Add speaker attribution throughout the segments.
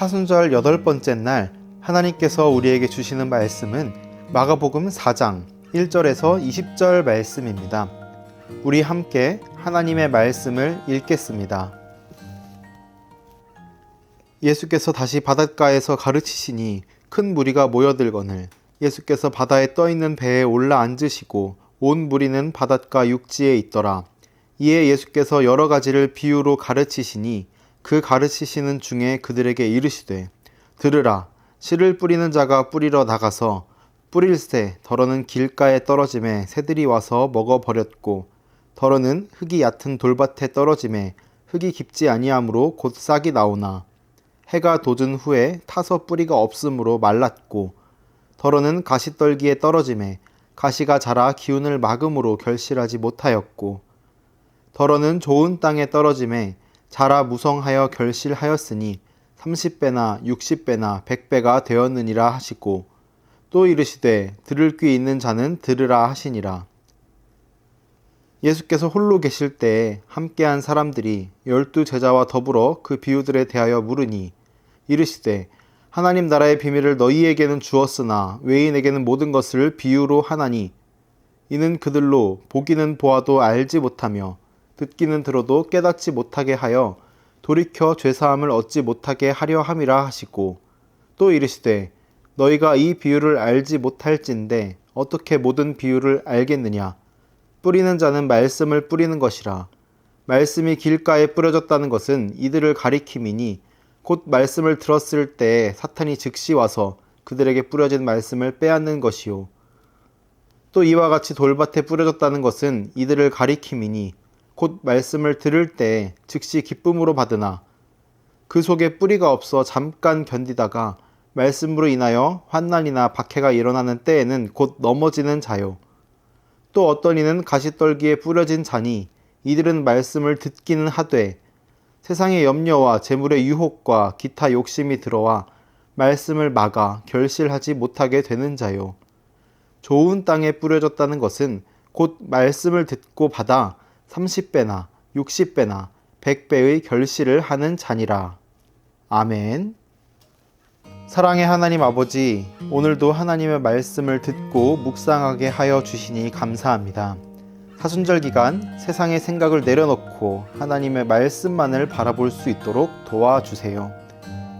Speaker 1: 사순절 여덟 번째 날 하나님께서 우리에게 주시는 말씀은 마가복음 4장 1절에서 20절 말씀입니다. 우리 함께 하나님의 말씀을 읽겠습니다. 예수께서 다시 바닷가에서 가르치시니 큰 무리가 모여들거늘 예수께서 바다에 떠 있는 배에 올라 앉으시고 온 무리는 바닷가 육지에 있더라. 이에 예수께서 여러 가지를 비유로 가르치시니 그 가르치시는 중에 그들에게 이르시되 들으라 씨를 뿌리는 자가 뿌리러 나가서 뿌릴 새 더러는 길가에 떨어짐에 새들이 와서 먹어 버렸고 더러는 흙이 얕은 돌밭에 떨어짐에 흙이 깊지 아니하므로 곧 싹이 나오나 해가 돋은 후에 타서 뿌리가 없으므로 말랐고 더러는 가시떨기에 떨어짐에 가시가 자라 기운을 막음으로 결실하지 못하였고 더러는 좋은 땅에 떨어짐에 자라 무성하여 결실하였으니 30배나 60배나 100배가 되었느니라 하시고 또 이르시되 들을 귀 있는 자는 들으라 하시니라. 예수께서 홀로 계실 때에 함께한 사람들이 열두 제자와 더불어 그 비유들에 대하여 물으니 이르시되 하나님 나라의 비밀을 너희에게는 주었으나 외인에게는 모든 것을 비유로 하나니 이는 그들로 보기는 보아도 알지 못하며 듣기는 들어도 깨닫지 못하게 하여 돌이켜 죄사함을 얻지 못하게 하려 함이라 하시고 또 이르시되 너희가 이 비유를 알지 못할진데 어떻게 모든 비유를 알겠느냐? 뿌리는 자는 말씀을 뿌리는 것이라. 말씀이 길가에 뿌려졌다는 것은 이들을 가리킴이니 곧 말씀을 들었을 때 사탄이 즉시 와서 그들에게 뿌려진 말씀을 빼앗는 것이요. 또 이와 같이 돌밭에 뿌려졌다는 것은 이들을 가리킴이니 곧 말씀을 들을 때 즉시 기쁨으로 받으나 그 속에 뿌리가 없어 잠깐 견디다가 말씀으로 인하여 환난이나 박해가 일어나는 때에는 곧 넘어지는 자요. 또 어떤 이는 가시떨기에 뿌려진 자니 이들은 말씀을 듣기는 하되 세상의 염려와 재물의 유혹과 기타 욕심이 들어와 말씀을 막아 결실하지 못하게 되는 자요. 좋은 땅에 뿌려졌다는 것은 곧 말씀을 듣고 받아 30배나 60배나 100배의 결실을 하는 자니라. 아멘. 사랑의 하나님 아버지, 오늘도 하나님의 말씀을 듣고 묵상하게 하여 주시니 감사합니다. 사순절 기간 세상의 생각을 내려놓고 하나님의 말씀만을 바라볼 수 있도록 도와주세요.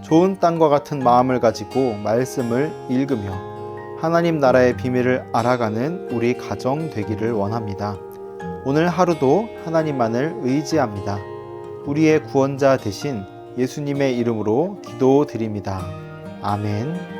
Speaker 1: 좋은 땅과 같은 마음을 가지고 말씀을 읽으며 하나님 나라의 비밀을 알아가는 우리 가정 되기를 원합니다. 오늘 하루도 하나님만을 의지합니다. 우리의 구원자 되신 예수님의 이름으로 기도드립니다. 아멘.